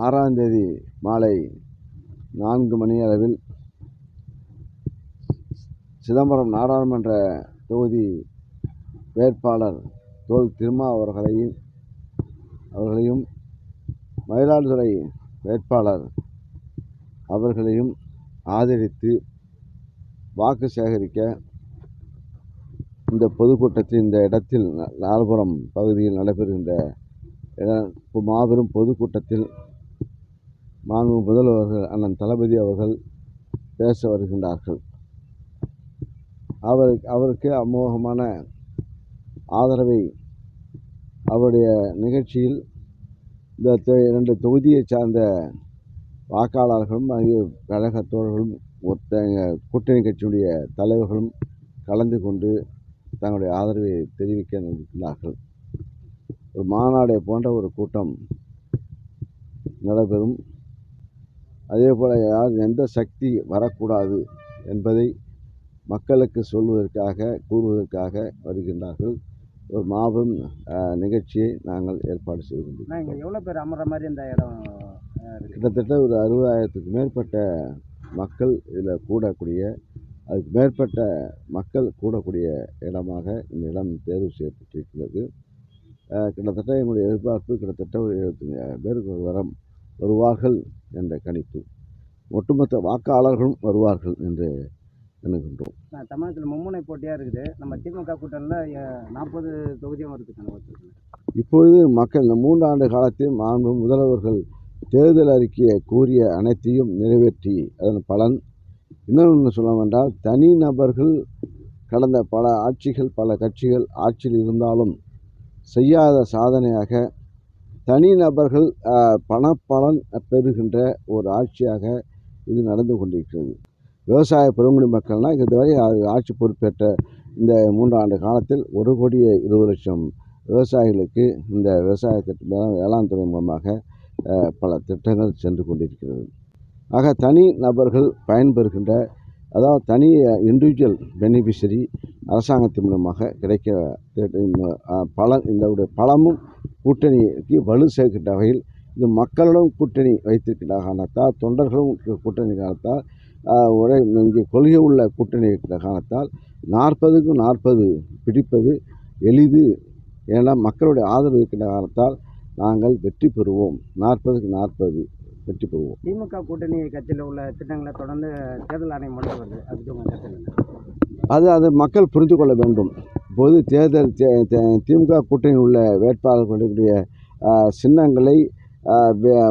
ஆறாம் தேதி மாலை நான்கு மணி அளவில் சிதம்பரம் நாடாளுமன்ற தொகுதி வேட்பாளர் தோல் திருமா அவர்களையும் அவர்களையும் மயிலாடுதுறை வேட்பாளர் அவர்களையும் ஆதரித்து வாக்கு சேகரிக்க இந்த பொதுக்கூட்டத்தில் இந்த இடத்தில் ந- லால்புரம் பகுதியில் நடைபெறுகின்ற இட- மாபெரும் பொதுக்கூட்டத்தில் மாண்பு முதல்வர்கள் அண்ணன் தளபதி அவர்கள் பேச வருகின்றார்கள். அவர் அவருக்கு அமோகமான ஆதரவை அவருடைய நிகழ்ச்சியில் இந்த இரண்டு தொகுதியை சார்ந்த வாக்காளர்களும் ஆகிய கழக தோழர்களும் ஒத்த கூட்டணி கட்சியுடைய தலைவர்களும் கலந்து கொண்டு தங்களுடைய ஆதரவை தெரிவிக்க இருக்கிறார்கள் ஒரு மாநாடை போன்ற ஒரு கூட்டம் நடைபெறும். அதே போல் யார் எந்த சக்தி வரக்கூடாது என்பதை மக்களுக்கு சொல்வதற்காக கூறுவதற்காக வருகின்றார்கள். ஒரு மாபெரும் நிகழ்ச்சியை நாங்கள் ஏற்பாடு நான் இங்கே எவ்வளோ பேர் அமர்ற மாதிரி இந்த இடம் கிட்டத்தட்ட ஒரு அறுபதாயிரத்துக்கு மேற்பட்ட மக்கள் இதில் கூடக்கூடிய அதுக்கு மேற்பட்ட மக்கள் கூடக்கூடிய இடமாக இந்த இடம் தேர்வு செய்யப்பட்டிருக்கிறது. கிட்டத்தட்ட எங்களுடைய எதிர்பார்ப்பு கிட்டத்தட்ட ஒரு எழுபத்தஞ்சாயிரம் பேருக்கு வரம் வருவார்கள். என்ற கணிப்பு. ஒட்டுமொத்த வாக்காளர்களும் வருவார்கள் என்று எண்ணுகின்றோம். தமிழகத்தில் மும்முனை போட்டியாக இருக்குது. நம்ம திமுக கூட்டணியில் நாற்பது தொகுதியும் வருதுக்கான வாய்ப்பு இருக்கு இப்பொழுது மக்கள் இந்த மூன்று ஆண்டு காலத்தில் மாண்பு முதல்வர்கள் தேர்தல் அறிக்கையை கூறிய அனைத்தையும் நிறைவேற்றி அதன் பலன். இன்னொன்று சொல்லவென்றால் தனி நபர்கள் கடந்த பல ஆட்சிகள் பல கட்சிகள் ஆட்சியில் இருந்தாலும் செய்யாத சாதனையாக தனிநபர்கள் நபர்கள் பணப்பலன் பெறுகின்ற ஒரு ஆட்சியாக இது நடந்து கொண்டிருக்கிறது. விவசாய பெருங்குடி மக்கள்னால் இதுவரை ஆட்சி பொறுப்பேற்ற இந்த மூன்றாண்டு காலத்தில் ஒரு கோடியே இருபது லட்சம் விவசாயிகளுக்கு இந்த விவசாய திட்டம் வேளாண் வேளாண் துறை மூலமாக பல திட்டங்கள் சென்று கொண்டிருக்கிறது. ஆக தனி நபர்கள் பயன்பெறுகின்ற அதாவது தனி இண்டிவிஜுவல் பெனிஃபிஷரி அரசாங்கத்தின் மூலமாக கிடைக்க இந்த, பலன் இந்த பலமும் கூட்டணிக்கு வலு சேர்க்கின்ற வகையில் இது மக்களிடம் கூட்டணி வைத்திருக்கின்ற காரணத்தால் தொண்டர்களும் கூட்டணி காரணத்தால் அஹ், ஒரே இங்கே கொள்கை உள்ள கூட்டணி இருக்கிற காரணத்தால் நாற்பதுக்கு நாற்பது பிடிப்பது எளிது ஏன்னா மக்களுடைய ஆதரவு இருக்கின்ற காரணத்தால் நாங்கள் வெற்றி பெறுவோம். நாற்பதுக்கு நாற்பது. வெற்றி பெறுவோம். திமுக கூட்டணி கட்சியில் உள்ள திட்டங்களை தொடர்ந்து தேர்தல் ஆணையம் கொண்டு வருது. அதுக்கு உங்கள் அது அது மக்கள் புரிந்து கொள்ள வேண்டும். பொது தேர்தல் திமுக கூட்டணியில் உள்ள வேட்பாளர் கொண்டிருக்கிற ஆஹ், சின்னங்களை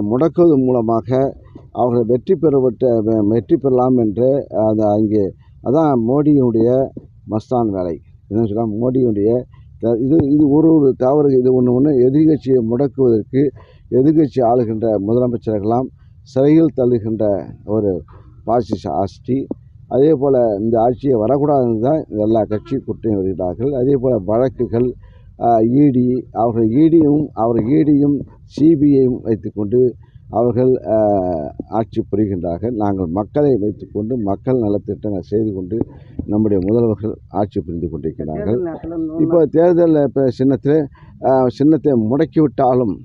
முடக்குவதன் மூலமாக அவர்கள் வெற்றி பெறப்பட்ட வெற்றி பெறலாம் என்று அது அங்கே அதான் மோடியினுடைய மஸ்தான் வேலை. என்ன சொல்லலாம் மோடியினுடைய இது இது ஒரு ஒரு தவறு இது ஒன்று ஒன்று எதிர்கட்சியை முடக்குவதற்கு எதிர்கட்சி ஆளுகின்ற முதலமைச்சர்களாம் சிறையில் தள்ளுகின்ற ஒரு பாசிச ஆட்சி அதே போல் இந்த ஆட்சியை வரக்கூடாதுன்னு தான் எல்லா கட்சி குற்றம் வருகிறார்கள். அதே போல் வழக்குகள் இடி அவர்கள் ஈடியும் அவர் ஈடியும் சிபிஐயும் வைத்துக்கொண்டு அவர்கள் ஆட்சி புரிகின்றார்கள். நாங்கள் மக்களை வைத்துக்கொண்டு மக்கள் நலத்திட்டங்கள் செய்து கொண்டு நம்முடைய முதல்வர்கள் ஆட்சி புரிந்து கொண்டிருக்கிறார்கள். இப்போ தேர்தல் இப்போ சின்னத்தில் சின்னத்தை முடக்கிவிட்டாலும்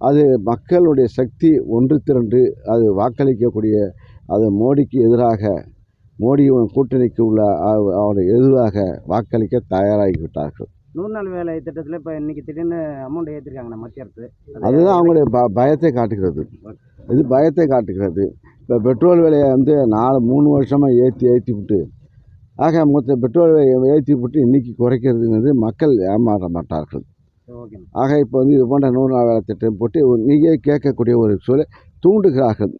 அது மக்களுடைய சக்தி ஒன்று திரண்டு அது வாக்களிக்கக்கூடிய அது மோடிக்கு எதிராக மோடி கூட்டணிக்கு உள்ள அவ- அவருடைய எதிராக வாக்களிக்க தயாராகிவிட்டார்கள். நூறு நாள் வேலை திட்டத்தில் இப்போ இன்னைக்கு திடீர்னு அமௌண்ட் ஏற்றிருக்காங்க மத்திய அரசு. அது அதுதான் அவங்களுடைய ப பயத்தை காட்டுகிறது. இது பயத்தை காட்டுகிறது. இப்போ பெட்ரோல் விலையை வந்து நாலு மூணு வருஷமாக ஏற்றி ஏற்றி விட்டு ஆக மொத்த பெட்ரோல் விலையை ஏற்றி விட்டு இன்றைக்கி குறைக்கிறதுங்கிறது மக்கள் ஏமாற மாட்டார்கள். ஆக இப்போ வந்து இது போன்ற நூறு நாள் வேலை திட்டம் போட்டு நீங்கள் கேட்கக்கூடிய ஒரு சூழலை தூண்டுகிறார்கள்.